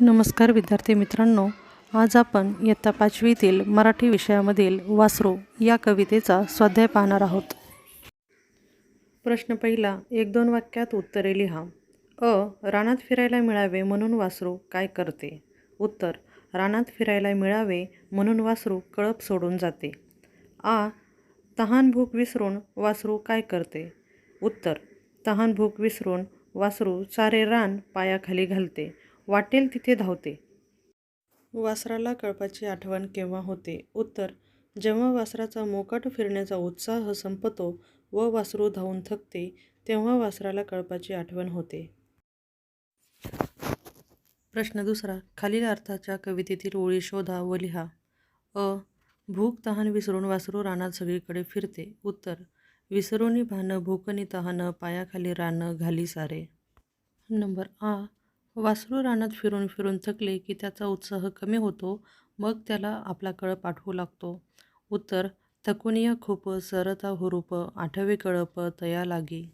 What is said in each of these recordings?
नमस्कार विद्यार्थी मित्रांनो आज आपण इयत्ता पाचवीतील मराठी विषयामधील वासरू या कवितेचा स्वाध्याय पाहणार आहोत. प्रश्न पहिला एक दोन वाक्यात उत्तरे लिहा. अ रानात फिरायला मिळावे म्हणून वासरू काय करते? उत्तर रानात फिरायला मिळावे म्हणून वासरू कळप सोडून जाते. आ तहान भूक विसरून वासरू काय करते? उत्तर तहान भूक विसरून वासरू सारे रान पायाखाली घालते. वाटेल तिथे धावते. वासराला कळपाची आठवण केव्हा होते? उत्तर जेव्हा वासराचा मोकाट फिरण्याचा उत्साह संपतो व वासरू धावून थकते तेव्हा वासराला कळपाची आठवण होते. प्रश्न दुसरा खालील अर्थाच्या कवितेतील ओळी शोधा व लिहा. अ भूक तहान विसरून वासरू रानात सगळीकडे फिरते. उत्तर विसरूनी भानं भूकनी तहानं पायाखाली रानं घाली सारे. नंबर आ वासरू रानात फिरून फिरून थकले की त्याचा उत्साह कमी होतो मग त्याला आपला कळप आठवू लागतो. उत्तर थकुनिया खूप सरता हुरूप आठवे कळप तया लागी.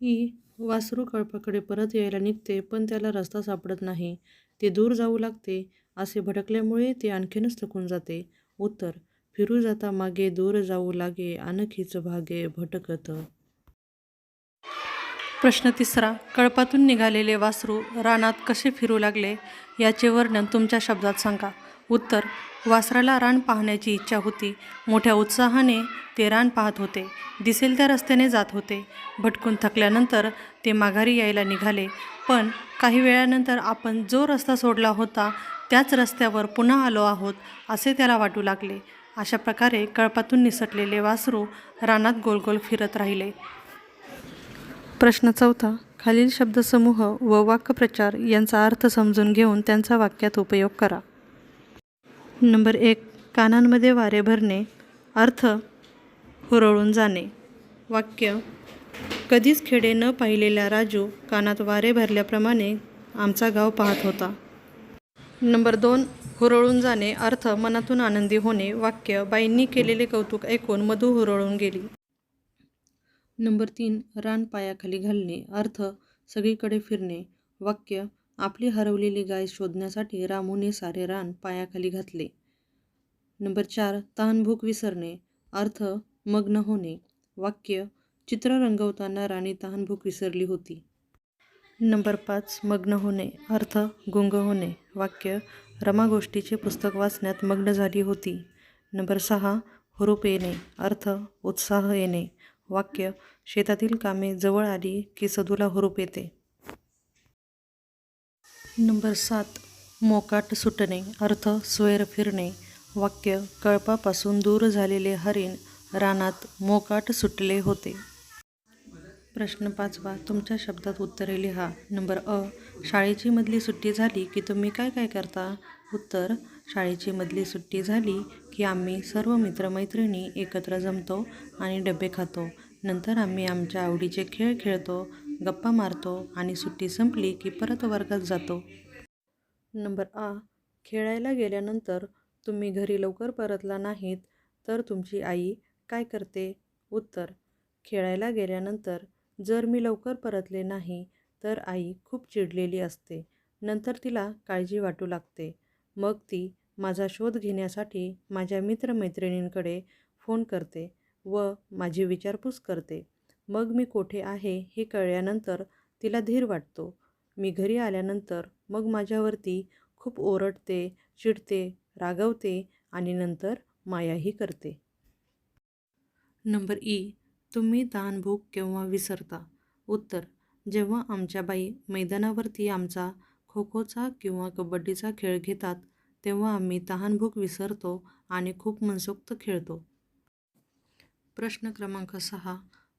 ई वासरू कळपाकडे परत यायला निघते पण त्याला रस्ता सापडत नाही. ते दूर जाऊ लागते असे भटकल्यामुळे ते आणखीनच थकून जाते. उत्तर फिरू जाता मागे दूर जाऊ लागे आणखीच भागे भटकत. प्रश्न तिसरा कळपातून निघालेले वासरू रानात कसे फिरू लागले याचे वर्णन तुमच्या शब्दात सांगा. उत्तर वासराला रान पाहण्याची इच्छा होती. मोठ्या उत्साहाने ते रान पाहत होते. दिसेल त्या रस्त्याने जात होते. भटकून थकल्यानंतर ते माघारी यायला निघाले. पण काही वेळानंतर आपण जो रस्ता सोडला होता त्याच रस्त्यावर पुन्हा आलो आहोत असे त्याला वाटू लागले. अशा प्रकारे कळपातून निसटलेले वासरू रानात गोलगोल फिरत राहिले. प्रश्न चौथा खालील शब्दसमूह व वाक्यप्रचार यांचा अर्थ समजून घेऊन त्यांचा वाक्यात उपयोग करा. नंबर एक कानांमध्ये वारे भरणे. अर्थ हुरळून जाणे. वाक्य कधीच खेडे न पाहिलेल्या राजू कानात वारे भरल्याप्रमाणे आमचा गाव पाहत होता. नंबर दोन हुरळून जाणे. अर्थ मनातून आनंदी होणे. वाक्य बाईंनी केलेले कौतुक ऐकून मधू हुरळून गेली. नंबर तीन रान पायाखाली घालणे. अर्थ सगळीकडे फिरणे. वाक्य आपली हरवलेली गाय शोधण्यासाठी रामूने सारे रान पायाखाली घातले. नंबर चार तहानभूक विसरणे. अर्थ मग्न होणे. वाक्य चित्र रंगवताना राणी तहानभूक विसरली होती. नंबर पाच मग्न होणे. अर्थ गुंग होणे. वाक्य रमा गोष्टीचे पुस्तक वाचण्यात मग्न झाली होती. नंबर सहा हुरूप येणे. अर्थ उत्साह येणे. वाक्य शेतातील कामे जवळ आली की सदूला हुरूप येते. नंबर सात मोकाट सुटणे अर्थ स्वैर फिरणे. वाक्य कळपापासून दूर झालेले हरिण रानात मोकाट सुटले होते. प्रश्न पाचवा तुमच्या शब्दात उत्तरे लिहा. नंबर अ शाळेची मधली सुट्टी झाली की तुम्ही काय काय करता? उत्तर शाळेची मधली सुट्टी झाली की आम्ही सर्व मित्रमैत्रिणी एकत्र जमतो आणि डबे खातो. नंतर आम्ही आमच्या आवडीचे खेळ खेळतो गप्पा मारतो आणि सुट्टी संपली की परत वर्गात जातो. नंबर आ. खेळायला गेल्यानंतर तुम्ही घरी लवकर परतला नाहीत तर तुमची आई काय करते? उत्तर. खेळायला गेल्यानंतर जर मी लवकर परतले नाही तर आई खूप चिडलेली असते. नंतर तिला काळजी वाटू लागते. मग ती माझा शोध घेण्यासाठी माझ्या मित्रमैत्रिणींकडे फोन करते व माझी विचारपूस करते. मग मी कोठे आहे हे कळल्यानंतर तिला धीर वाटतो. मी घरी आल्यानंतर मग माझ्यावरती खूप ओरडते चिडते रागवते आणि नंतर मायाही करते. नंबर ई. तुम्ही दानभूक केव्हा विसरता? उत्तर. जेव्हा आमच्या बाई मैदानावरती आमचा खो खोचा किंवा कबड्डीचा खेळ घेतात तेव्हा आम्ही तहानभूक विसरतो आणि खूप मनसोक्त खेळतो. प्रश्न क्रमांक सहा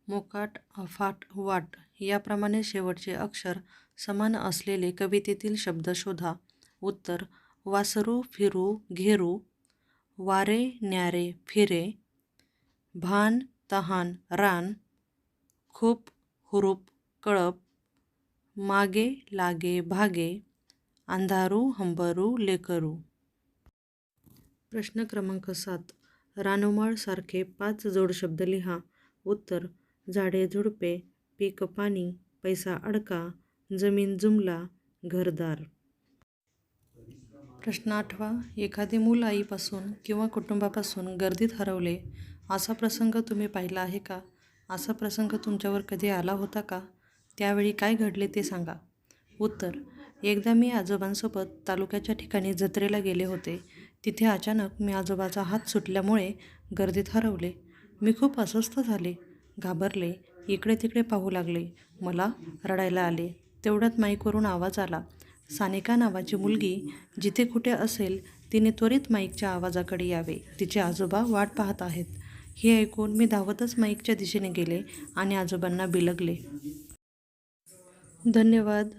मोकाट अफाट वाट याप्रमाणे शेवटचे अक्षर समान असलेले कवितेतील शब्द शोधा. उत्तर वासरू फिरू घेरू वारे न्यारे फिरे भान तहान रान खूप हुरूप कळप मागे लागे भागे अंधारू हंबरू लेकरू. प्रश्न क्रमांक सात. रानोमाळसारखे पाच जोड शब्द लिहा. उत्तर झाडे झुडपे पीक पाणी पैसा अडका जमीन जुमला घरदार. प्रश्न आठवा. एखादे मूल आईपासून किंवा कुटुंबापासून गर्दीत हरवले असा प्रसंग तुम्ही पाहिला आहे का? असा प्रसंग तुमच्यावर कधी आला होता का? त्यावेळी काय घडले ते सांगा. उत्तर एकदा मी आजोबांसोबत तालुक्याच्या ठिकाणी जत्रेला गेले होते. तिथे अचानक मी आजोबाचा हात सुटल्यामुळे गर्दीत हरवले. मी खूप अस्वस्थ झाले घाबरले इकडे तिकडे पाहू लागले. मला रडायला आले. तेवढ्यात माईकवरून आवाज आला. सानिका नावाची मुलगी जिथे कुठे असेल तिने त्वरित माईकच्या आवाजाकडे यावे. तिचे आजोबा वाट पाहत आहेत. हे ऐकून मी धावतच माईकच्या दिशेने गेले आणि आजोबांना बिलगले. धन्यवाद.